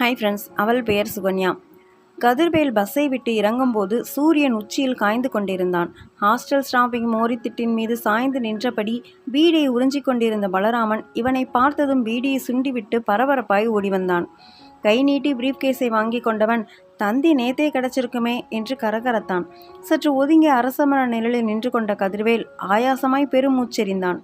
Hi friends அவள் பெயர் சுகன்யா. கதிர்வேல் பஸ்ஸை விட்டு இறங்கும்போது சூரியன் உச்சியில் காய்ந்து கொண்டிருந்தான். ஹாஸ்டல் ஸ்டாப்பிங் மோரித்திட்டின் மீது சாய்ந்து நின்றபடி பீடியை உறிஞ்சிக் கொண்டிருந்த பலராமன் இவனை பார்த்ததும் பீடியை சுண்டிவிட்டு பரபரப்பாய் ஓடி வந்தான் கை நீட்டி பிரீஃப் கேஸை வாங்கி கொண்டவன் தந்தி நேத்தே கிடச்சிருக்குமே என்று கரகரத்தான். சற்று ஒதுங்கி அரசமர நிழலில் நின்று கொண்ட கதிர்வேல் ஆயாசமாய் பெருமூச்செறிந்தான்.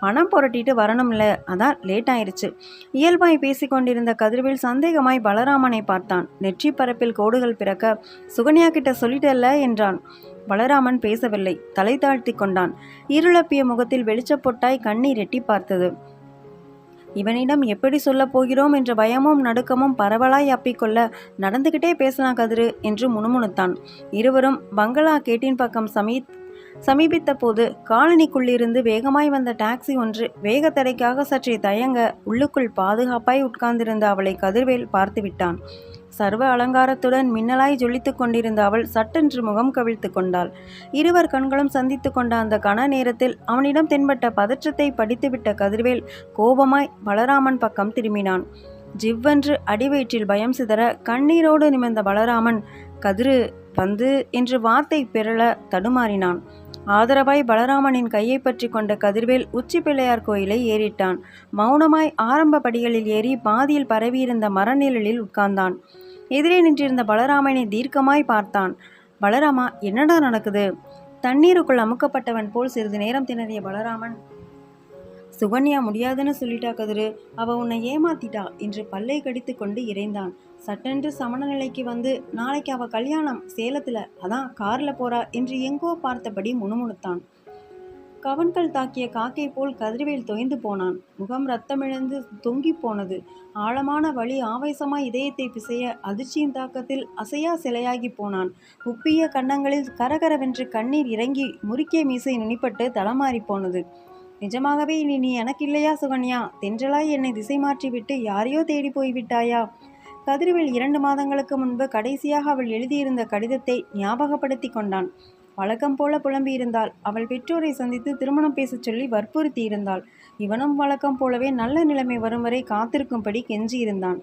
பணம் புரட்டிட்டு வரணும்ல. அதான் லேட் ஆயிடுச்சு இயல்பாய் பேசிக்கொண்டிருந்த கதிர்வேல் சந்தேகமாய் பலராமனை பார்த்தான். நெற்றி பரப்பில் கோடுகள் பிறக்க சுகன்யா கிட்ட சொல்லிட்டல்ல? என்றான். பலராமன் பேசவில்லை. தலை தாழ்த்தி கொண்டான். இருளப்பிய முகத்தில் வெளிச்சப்பொட்டாய் கண்ணீர் எட்டி பார்த்தது. இவனிடம் எப்படி சொல்லப் போகிறோம் என்ற பயமும் நடுக்கமும் பரவலாய் அப்பிக்கொள்ள நடந்துகிட்டே பேசலாம் கதிரு என்று முணுமுணுத்தான். இருவரும் பங்களா கேட்டின் பக்கம் சமீத் சமீபித்த போது காலனிக்குள்ளிருந்து வேகமாய் வந்த டாக்ஸி ஒன்று வேகத்தடைக்காக சற்றே தயங்க உள்ளுக்குள் பாதுகாப்பாய் உட்கார்ந்திருந்த அவளை கதிர்வேல் பார்த்து விட்டான். சர்வ அலங்காரத்துடன் மின்னலாய் ஜொலித்துக் கொண்டிருந்த அவள் சட்டென்று முகம் கவிழ்த்து கொண்டாள். இருவர் கண்களும் சந்தித்து கொண்ட அந்த கன நேரத்தில் அவனிடம் தென்பட்ட பதற்றத்தை படித்துவிட்ட கதிர்வேல் கோபமாய் பலராமன் பக்கம் திரும்பினான். ஜிவ்வென்று அடிவயிற்றில் பயம் சிதற கண்ணீரோடு நிமிர்ந்த பலராமன் கதிரு வந்து என்று வார்த்தை பெறல தடுமாறினான். ஆதரவாய் பலராமனின் கையை பற்றி கொண்ட கதிர்வேல் உச்சி பிள்ளையார் கோயிலை ஏறிட்டான். மௌனமாய் ஆரம்ப படிகளில் ஏறி பாதியில் பரவியிருந்த மரநிழலில் உட்கார்ந்தான். எதிரே நின்றிருந்த பலராமனை தீர்க்கமாய் பார்த்தான். பலராமா என்னடா நடக்குது? தண்ணீருக்குள் அமுக்கப்பட்டவன் போல் சிறிது நேரம் திணறிய பலராமன் சுகன்யா முடியாதுன்னு சொல்லிட்டா கதிரு. அவ உன்னை ஏமாத்திட்டா என்று பல்லை கடித்து கொண்டு இறைந்தான். சட்டென்று சமண நிலைக்கு வந்து நாளைக்கு அவ கல்யாணம் சேலத்துல அதான் கார்ல போறா என்று எங்கோ பார்த்தபடி முணுமுணுத்தான். கவன்கள் தாக்கிய காக்கை போல் கதிர்வேல் தொய்ந்து போனான். முகம் ரத்தமிழந்து தொங்கி போனது. ஆழமான வழி ஆவேசமாய் இதயத்தை பிசைய அதிர்ச்சியின் தாக்கத்தில் அசையா சிலையாகி போனான். உப்பிய கன்னங்களில் கரகரவென்று கண்ணீர் இறங்கி முறுக்கிய மீசை நுனிப்பட்டு தளமாறி போனது. நிஜமாகவே இனி நீ எனக்கு இல்லையா சுகன்யா? தென்றலாய் என்னை திசை மாற்றிவிட்டு யாரையோ தேடி போய்விட்டாயா? கதிர்வேல் இரண்டு மாதங்களுக்கு முன்பு கடைசியாக அவள் எழுதியிருந்த கடிதத்தை ஞாபகப்படுத்தி கொண்டான். வழக்கம் போல புலம்பியிருந்தாள். அவள் பெற்றோரை சந்தித்து திருமணம் பேசச் சொல்லி வற்புறுத்தி இருந்தாள் இவனும் வழக்கம் போலவே நல்ல நிலைமை வரும் வரை காத்திருக்கும்படி கெஞ்சியிருந்தான்.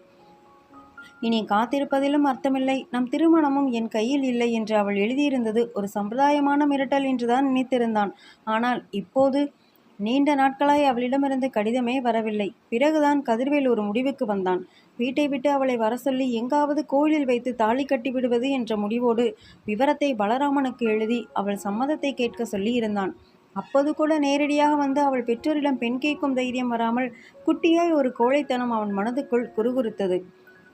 இனி காத்திருப்பதிலும் அர்த்தமில்லை. நம் திருமணமும் என் கையில் இல்லை என்று அவள் எழுதியிருந்தது ஒரு சம்பிரதாயமான மிரட்டல் என்றுதான் நினைத்திருந்தான். ஆனால் இப்போது நீண்ட நாட்களாய் அவளிடமிருந்து கடிதமே வரவில்லை. பிறகுதான் கதிர்வேல் ஒரு முடிவுக்கு வந்தான். வீட்டை விட்டு அவளை வர சொல்லி எங்காவது கோயிலில் வைத்து தாலி கட்டி விடுவது என்ற முடிவோடு விவரத்தை பலராமனுக்கு எழுதி அவள் சம்மதத்தை கேட்க சொல்லி இருந்தான் அப்போது கூட நேரடியாக வந்து அவள் பெற்றோரிடம் பெண் கேட்கும் தைரியம் வராமல் குட்டியாய் ஒரு கோழைத்தனம் அவன் மனதுக்குள் குறுகுறுத்தது.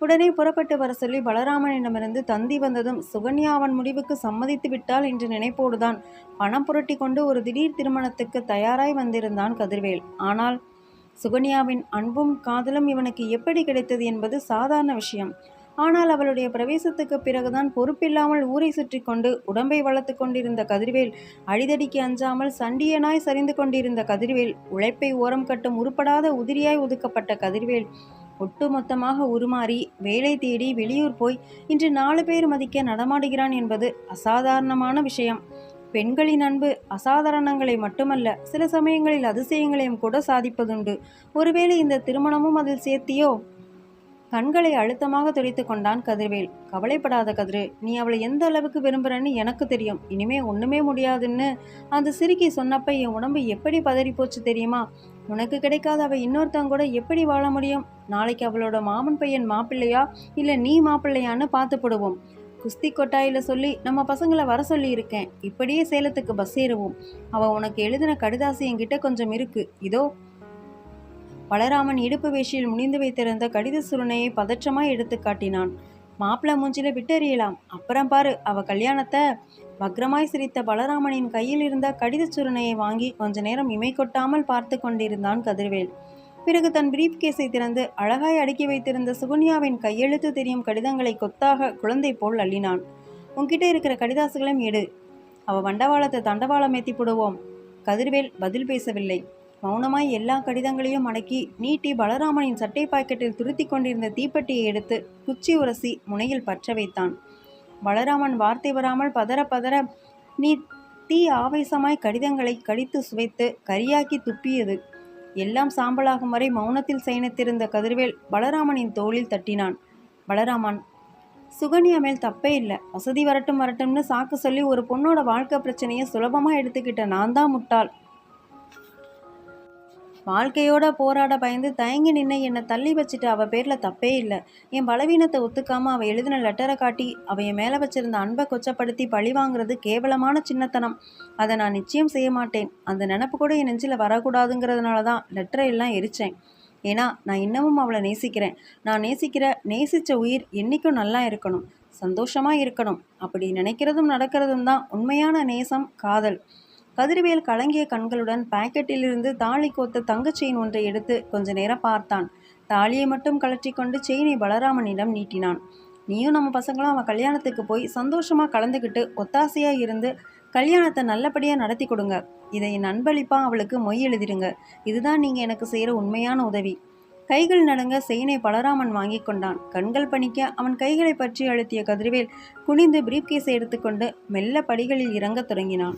உடனே புறப்பட்டு வர சொல்லி பலராமனிடமிருந்து தந்தி வந்ததும் சுகன்யா அவன் முடிவுக்கு சம்மதித்து விட்டாள் என்று நினைப்போடுதான். பணம் புரட்டி கொண்டு ஒரு திடீர் திருமணத்துக்கு தயாராய் வந்திருந்தான் கதிர்வேல். ஆனால் சுகன்யாவின் அன்பும் காதலும் இவனுக்கு எப்படி கிடைத்தது என்பது சாதாரண விஷயம். ஆனால் அவளுடைய பிரவேசத்துக்கு பிறகுதான் பொறுப்பில்லாமல் ஊரை சுற்றி கொண்டு உடம்பை வளர்த்து கொண்டிருந்த கதிர்வேல் அடிதடிக்கு அஞ்சாமல் சண்டியனாய் சரிந்து கொண்டிருந்த கதிர்வேல் உழைப்பை ஓரம் கட்டும் உருப்படாத உதிரியாய் ஒதுக்கப்பட்ட கதிர்வேல் ஒட்டுமொத்தமாக உருமாறி வேலை தேடி வெளியூர் போய் இன்று நாலு பேர் மதிக்க நடமாடுகிறான் என்பது அசாதாரணமான விஷயம். பெண்களின் அன்பு அசாதாரணங்களை மட்டுமல்ல சில சமயங்களில் அதிசயங்களையும் கூட சாதிப்பதுண்டு. ஒருவேளை இந்த திருமணமும் அதில் சேர்த்தியோ? கண்களை அழுத்தமாக துடைத்து கொண்டான் கதிர்வேல். கவலைப்படாத கதிரு நீ அவளை எந்த அளவுக்கு விரும்புறன்னு எனக்கு தெரியும். இனிமே ஒண்ணுமே முடியாதுன்னு அந்த சிறுக்கி சொன்னப்ப என் உடம்பு எப்படி பதறி போச்சு தெரியுமா? உனக்கு கிடைக்காத அவ இன்னொருத்தங்க கூட எப்படி வாழ முடியும்? நாளைக்கு அவளோட மாமன் பையன் மாப்பிள்ளையா? இல்ல நீ மாப்பிள்ளையான்னு பார்த்து போடுவோம் குஸ்தி கொட்டாயில சொல்லி நம்ம பசங்களை வர சொல்லி இருக்கேன் இப்படியே சேலத்துக்கு பஸ் ஏறுவோம். அவ உனக்கு எழுதின கடிதாசி என்கிட்ட கொஞ்சம் இருக்கு. இதோ பலராமன் இடுப்பு வேஷியில் முடிந்து வைத்திருந்த கடித சுருணையை பதற்றமாய் எடுத்து காட்டினான். மாப்பிள்ள மூஞ்சில விட்டெறியலாம். அப்புறம் பாரு அவ கல்யாணத்தை வக்ரமாய் சிரித்த பலராமனின் கையில் இருந்த கடித சுருணையை வாங்கி கொஞ்ச நேரம் இமை கொட்டாமல் பார்த்து கொண்டிருந்தான் கதிர்வேல். பிறகு தன் பிரீப் கேஸை திறந்து அழகாய் அடுக்கி வைத்திருந்த சுகன்யாவின் கையெழுத்து தெரியும் கடிதங்களை கொத்தாக குழந்தை போல் அள்ளினான். உன்கிட்ட இருக்கிற கடிதாசுகளையும் எடு. அவ வண்டவாளத்தை தண்டவாளம் ஏத்தி போடுவோம். கதிர்வேல் பதில் பேசவில்லை. மௌனமாய் எல்லா கடிதங்களையும் அடக்கி நீட்டி பலராமனின் சட்டை பாக்கெட்டில் துருத்தி கொண்டிருந்த தீப்பெட்டியை எடுத்து குச்சி உரசி முனையில் பற்ற வைத்தான். பலராமன் வார்த்தை வராமல் பதற பதற நீ தீ ஆவேசமாய் கடிதங்களை கடித்து சுவைத்து கரியாக்கி துப்பியது. எல்லாம் சாம்பலாகும் வரை மௌனத்தில் சயனித்திருந்த கதிர்வேல் பலராமனின் தோளில் தட்டினான். பலராமன் சுகன்யா மேல் தப்பே இல்லை. வசதி வரட்டும் வரட்டும்னு சாக்கு சொல்லி ஒரு பொண்ணோட வாழ்க்கை பிரச்சனையை சுலபமாக எடுத்துக்கிட்ட நான் தான் முட்டாள். வாழ்க்கையோட போராட பயந்து தயங்கி நின்று என்னை தள்ளி வச்சுட்டு அவள் பேரில் தப்பே இல்லை. என் பலவீனத்தை ஒத்துக்காமல் அவள் எழுதின லெட்டரை காட்டி அவள் என் மேலே வச்சிருந்த அன்பை கொச்சப்படுத்தி பழி வாங்குறது கேவலமான சின்னத்தனம். அதை நான் நிச்சயம் செய்ய மாட்டேன். அந்த நினப்பு கூட என் நெஞ்சில் வரக்கூடாதுங்கிறதுனால தான் லெட்டரை எல்லாம் எரிச்சேன். ஏன்னா நான் இன்னமும் அவளை நேசிக்கிறேன். நான் நேசிக்கிற நேசித்த உயிர் என்றைக்கும் நல்லா இருக்கணும். சந்தோஷமாக இருக்கணும். அப்படி நினைக்கிறதும் நடக்கிறதும் தான் உண்மையான நேசம் காதல். கதிர்வேல் கலங்கிய கண்களுடன் பாக்கெட்டிலிருந்து தாலி கோத்த தங்கச் செயின் ஒன்றை எடுத்து கொஞ்ச நேரம் பார்த்தான். தாலியை மட்டும் கழற்றி கொண்டு செயினை பலராமனிடம் நீட்டினான். நீயும் நம்ம பசங்களும் அவன் கல்யாணத்துக்கு போய் சந்தோஷமாக கலந்துக்கிட்டு ஒத்தாசையாக இருந்து கல்யாணத்தை நல்லபடியாக நடத்தி கொடுங்க. இதை என் அன்பளிப்பாக அவளுக்கு மொய் எழுதிடுங்க. இதுதான் நீங்கள் எனக்கு செய்கிற உண்மையான உதவி கைகள் நடுங்க செயினை பலராமன் வாங்கி கொண்டான். கண்கள் பணிக்க அவன் கைகளை பற்றி அழுத்திய கதிர்வேல் குனிந்து பிரீப்கேஸை எடுத்துக்கொண்டு மெல்ல படிகளில் இறங்கத் தொடங்கினான்.